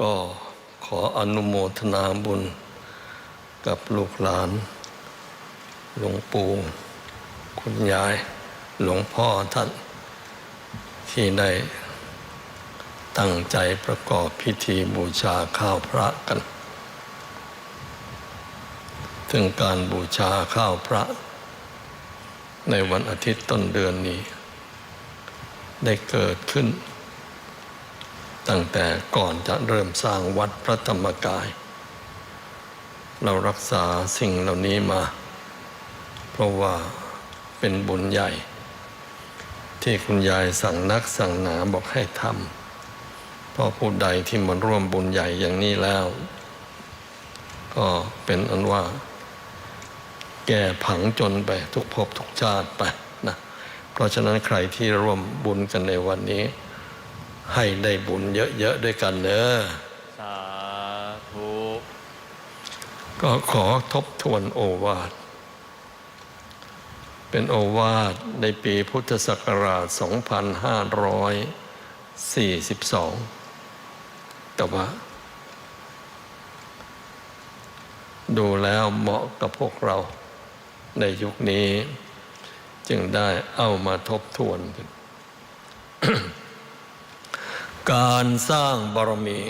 ก็ขออนุโมทนาบุญกับลูกหลาน หลวงปู่คุณยาย หลวงพ่อท่าน ที่ได้ตั้งใจประกอบพิธีบูชาข้าวพระกันถึงการบูชาข้าวพระ ในวันอาทิตย์ต้นเดือนนี้ ได้เกิดขึ้น ตั้งแต่ก่อนจะเริ่มสร้างวัดพระธรรมกาย เรารักษาสิ่งเหล่านี้มา เพราะว่าเป็นบุญใหญ่ ที่คุณยายสั่งนักสั่งหนาบอกให้ทำเพราะผู้ใดที่มาร่วมบุญใหญ่อย่างนี้แล้ว ก็เป็นอันว่า แก่ผังจนไปทุกภพทุกชาติไปนะเพราะฉะนั้นใครที่ร่วมบุญกันในวันนี้ ให้ได้บุญเยอะ ๆ ด้วยกันเนอะสาธุก็ขอทบทวนโอวาท เป็นโอวาทในปีพุทธศักราช 2542 แต่ว่า ดูแล้วเหมาะกับพวกเราในยุคนี้ จึงได้เอามาทบทวนกัน การสร้างบารมี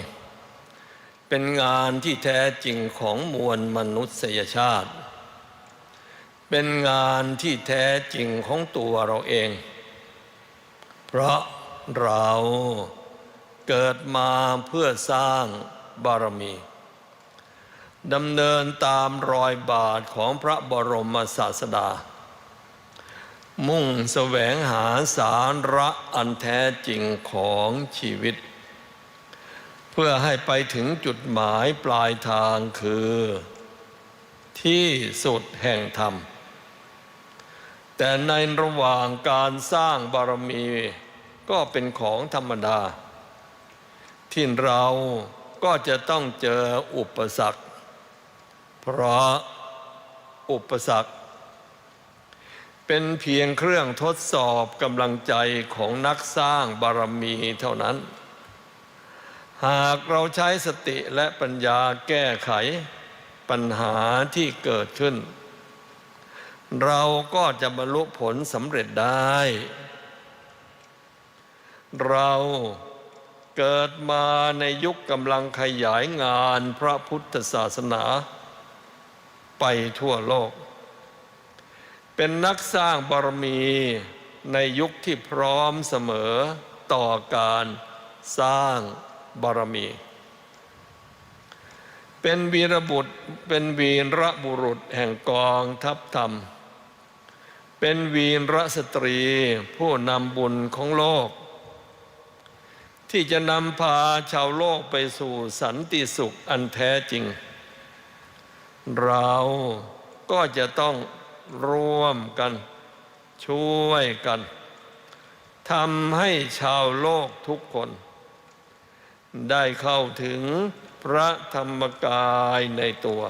เป็นงานที่แท้จริงของมวลมนุษยชาติ เป็นงานที่แท้จริงของตัวเราเอง เพราะเราเกิดมาเพื่อสร้างบารมีดำเนินตามรอยบาทของพระบรมศาสดา มุ่งแสวงหาสาระอันแท้จริงของชีวิต เพื่อให้ไปถึงจุดหมายปลายทางคือ ที่สุดแห่งธรรม แต่ในระหว่างการสร้างบารมีก็เป็นของธรรมดา ที่เราก็จะต้องเจออุปสรรค เพราะอุปสรรค เป็นเพียงเครื่องทดสอบกำลังใจของนักสร้างบารมีเท่านั้น หากเราใช้สติและปัญญาแก้ไขปัญหาที่เกิดขึ้น เราก็จะบรรลุผลสำเร็จได้ เราเกิดมาในยุคกำลังขยายงานพระพุทธศาสนา ไปทั่วโลก เป็นนักสร้างบารมีในยุคที่พร้อมเสมอต่อการสร้างบารมี เป็นวีรบุตรเป็นวีรบุรุษแห่งกองทัพธรรม เป็นวีรสตรีผู้นำบุญของโลก ที่จะนำพาชาวโลกไปสู่สันติสุขอันแท้จริง เราก็จะต้อง ร่วมกัน ช่วยกันทำให้ชาวโลกทุกคน ได้เข้าถึงพระธรรมกายในตัว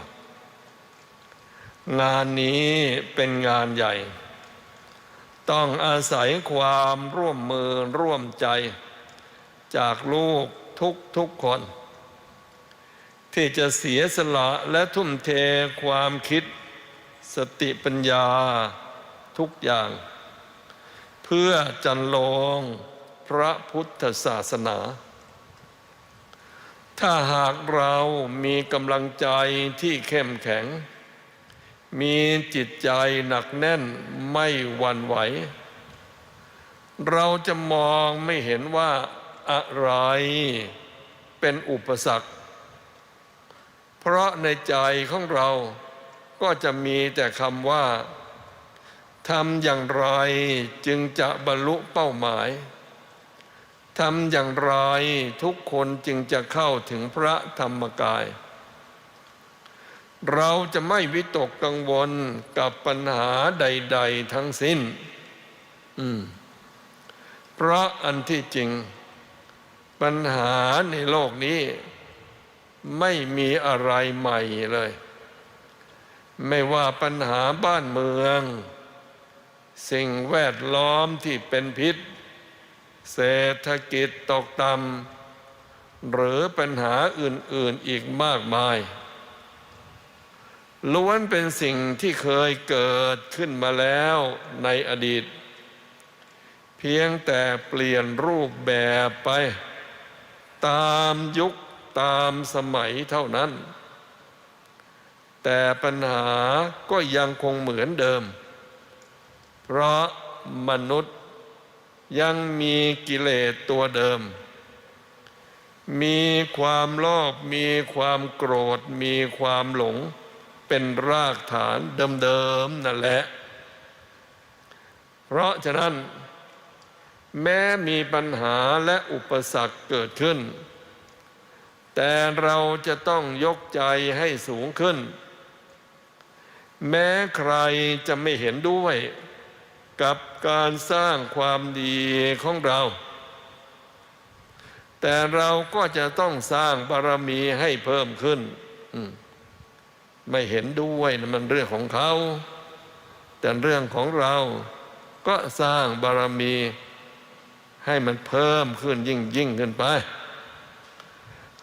งานนี้เป็นงานใหญ่ ต้องอาศัยความร่วมมือร่วมใจ จากลูกทุกทุกคน ที่จะเสียสละและทุ่มเทความคิด สติปัญญาทุกอย่าง เพื่อจันลงพระพุทธศาสนา ถ้าหากเรามีกำลังใจที่เข้มแข็ง มีจิตใจหนักแน่นไม่หวั่นไหว เราจะมองไม่เห็นว่าอะไรเป็นอุปสรรค เพราะในใจของเรา ก็จะมีแต่คำว่าทำอย่างไรจึงจะบรรลุเป้าหมายทำอย่างไรทุกคนจึงจะเข้าถึงพระธรรมกาย เราจะไม่วิตกกังวลกับปัญหาใด ๆ ทั้งสิ้น อืมเพราะอันที่จริง ปัญหาในโลกนี้ ไม่มีอะไรใหม่เลย ไม่ว่าปัญหาบ้านเมือง สิ่งแวดล้อมที่เป็นพิษ เศรษฐกิจตกต่ำหรือปัญหาอื่นๆอีกมากมาย ล้วนเป็นสิ่งที่เคยเกิดขึ้นมาแล้วในอดีต เพียงแต่เปลี่ยนรูปแบบไป ตามยุคตามสมัยเท่านั้น แต่ปัญหาก็ยังคงเหมือนเดิม เพราะมนุษย์ยังมีกิเลสตัวเดิม มีความโลภมีความโกรธ มีความหลง เป็นรากฐานเดิมๆนั่นแหละ เพราะฉะนั้น แม้มีปัญหาและอุปสรรคเกิดขึ้น แต่เราจะต้องยกใจให้สูงขึ้น แม้ใครจะไม่เห็นด้วย กับการสร้างความดีของเรา แต่เราก็จะต้องสร้างบารมีให้เพิ่มขึ้น ไม่เห็นด้วยนะมันเรื่องของเขา แต่เรื่องของเราก็สร้างบารมีให้มันเพิ่มขึ้นยิ่งยิ่งขึ้นไป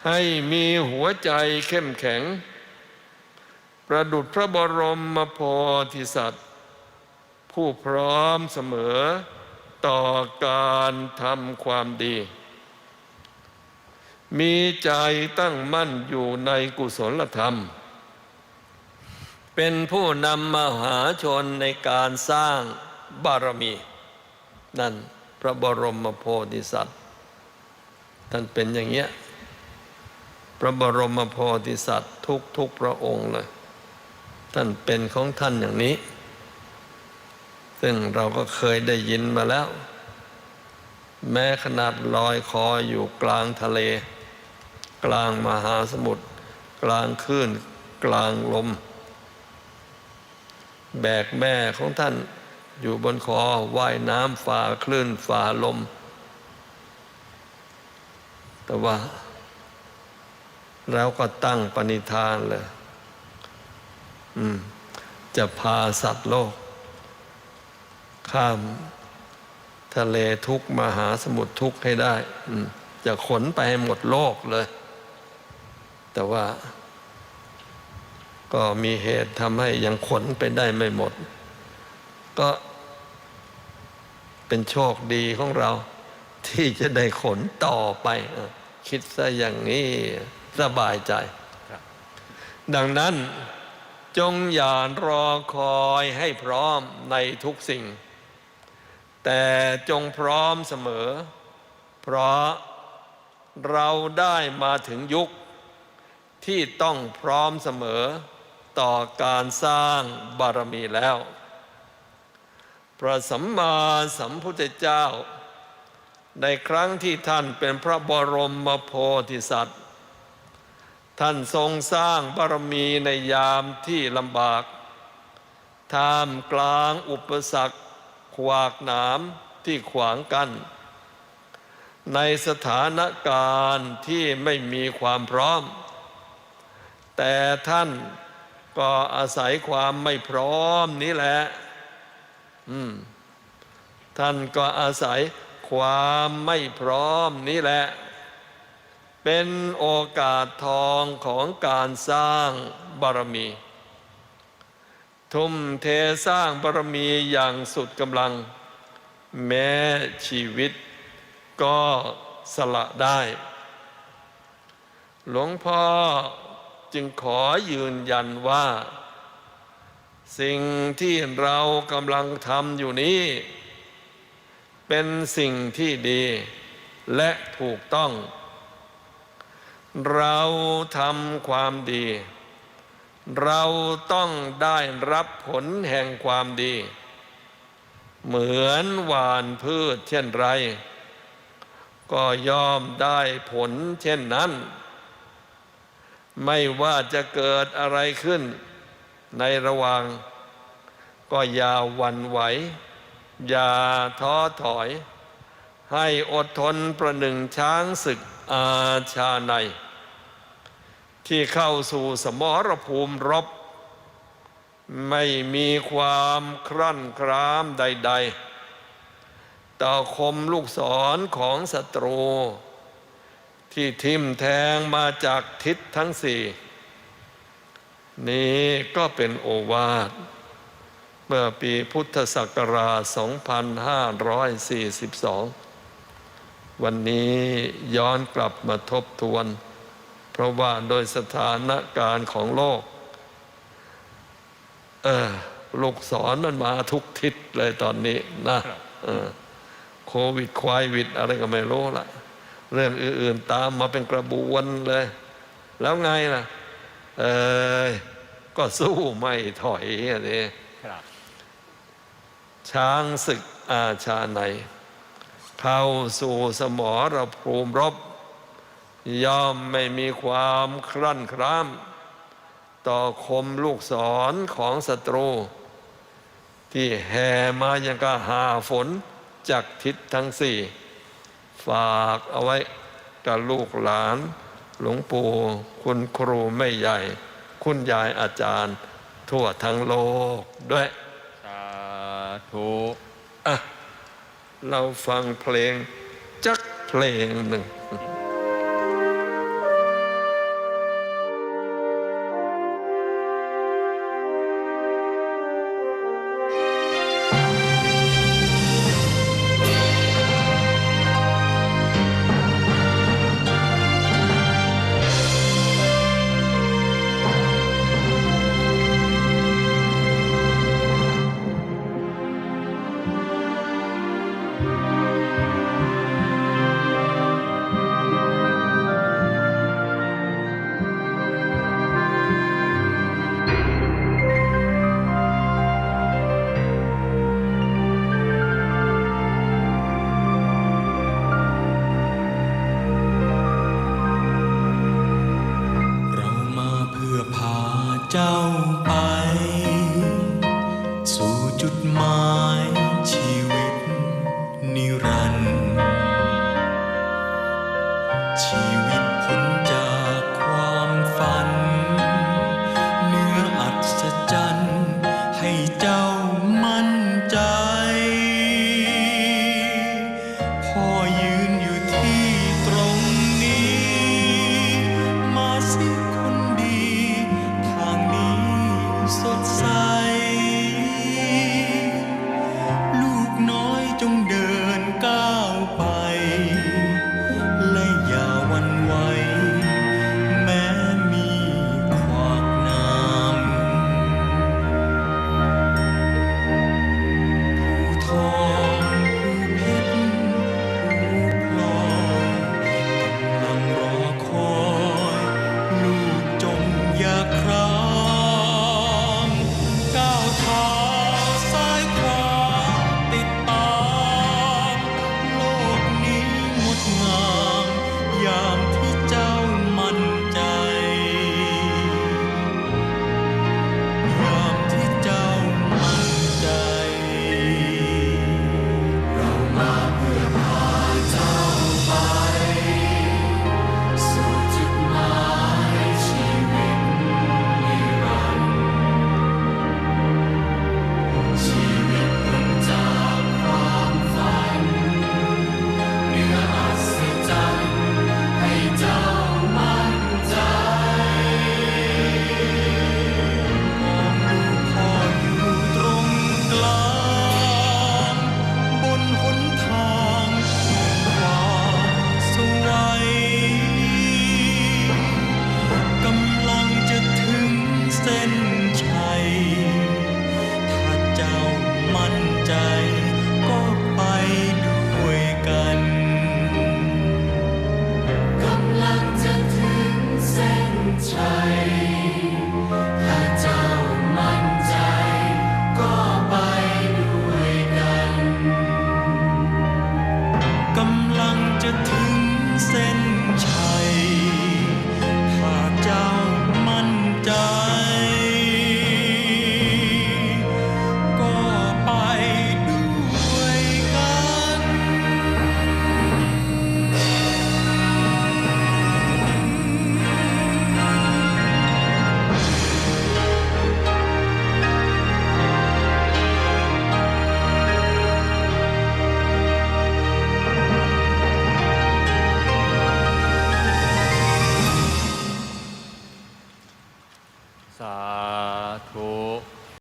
ให้มีหัวใจเข้มแข็ง ประดุจพระบรมโพธิสัตว์ ผู้พร้อมเสมอต่อการทำความดี มีใจตั้งมั่นอยู่ในกุศลธรรม เป็นผู้นำมหาชนในการสร้างบารมี นั่นพระบรมโพธิสัตว์ ท่านเป็นอย่างเงี้ย พระบรมโพธิสัตว์ทุกทุกพระองค์เลย ท่านเป็นของท่านอย่างนี้ ซึ่งเราก็เคยได้ยินมาแล้ว แม้ขนาดลอยคออยู่กลางทะเล กลางมหาสมุทรกลางคลื่นกลางลม แบกแม่ของท่านอยู่บนคอว่ายน้ำฝ่าคลื่นฝ่าลม แต่ว่า เราก็ตั้งปณิธานเลย จะพาสัตว์โลก ข้ามทะเลทุกข์มหาสมุทรทุกข์ให้ได้อืมจะขนไปให้หมดโลกเลย แต่ว่า ก็มีเหตุทำให้ยังขนไปได้ไม่หมด ก็เป็นโชคดีของเรา ที่จะได้ขนต่อไปเออคิดซะอย่างนี้สบายใจครับดังนั้น จงอย่ารอคอยให้พร้อมในทุกสิ่ง แต่จงพร้อมเสมอ เพราะเราได้มาถึงยุค ที่ต้องพร้อมเสมอต่อการสร้างบารมีแล้ว พระสัมมาสัมพุทธเจ้า ในครั้งที่ท่านเป็นพระบรมโพธิสัตว์ ท่านทรงสร้างบารมีในยามที่ลำบาก ท่ามกลางอุปสรรค ขวากหนามที่ขวางกัน้น ในสถานการณ์ที่ไม่มีความพร้อม แต่ท่านก็อาศัยความไม่พร้อมนี้แหละอืมท่านก็อาศัยความไม่พร้อมนี้แหละ เป็นโอกาสทองของการสร้างบารมี ทุ่มเทสร้างบารมีอย่างสุดกำลัง แม้ชีวิตก็สละได้ หลวงพ่อจึงขอยืนยันว่า สิ่งที่เรากำลังทำอยู่นี้ เป็นสิ่งที่ดีและถูกต้อง เราทำความดี เราต้องได้รับผลแห่งความดี เหมือนหวานพืชเช่นไร ก็ย่อมได้ผลเช่นนั้น ไม่ว่าจะเกิดอะไรขึ้นในระหว่าง ก็อย่าหวั่นไหว อย่าท้อถอย ให้อดทนประหนึ่งช้างศึกอาชาใน ที่เข้าสู่สมรภูมิรบ ไม่มีความครั่นครามใด ๆ ต่อคมลูกศรของศัตรู ที่ทิมแทงมาจากทิศทั้งสี่ นี้ก็เป็นโอวาท เมื่อปีพุทธศักราช 2542 วันนี้ย้อนกลับมาทบทวน เพราะว่าโดยสถานการณ์ของโลก เออลูกศรมันมาทุกทิศเลยตอนนี้นะครับเออโควิดควายวิดอะไรก็ไม่รู้ละเรื่องอื่น ๆ ตามมาเป็นกระบวนเลย แล้วไงล่ะ เออก็สู้ไม่ถอยอันนี้ครับช้างศึกอาชาในเข้าสู่สมรภูมิรบ ย่อมไม่มีความครั่นคร้ามต่อคมลูกศรของศัตรู ที่แห่มายังกะหาฝนจากทิศทั้งสี่ ฝากเอาไว้กับลูกหลาน หลวงปู่คุณครูไม่ใหญ่ คุณยายอาจารย์ ทั่วทั้งโลกด้วย สาธุอะ เราฟังเพลงจักเพลงหนึ่ง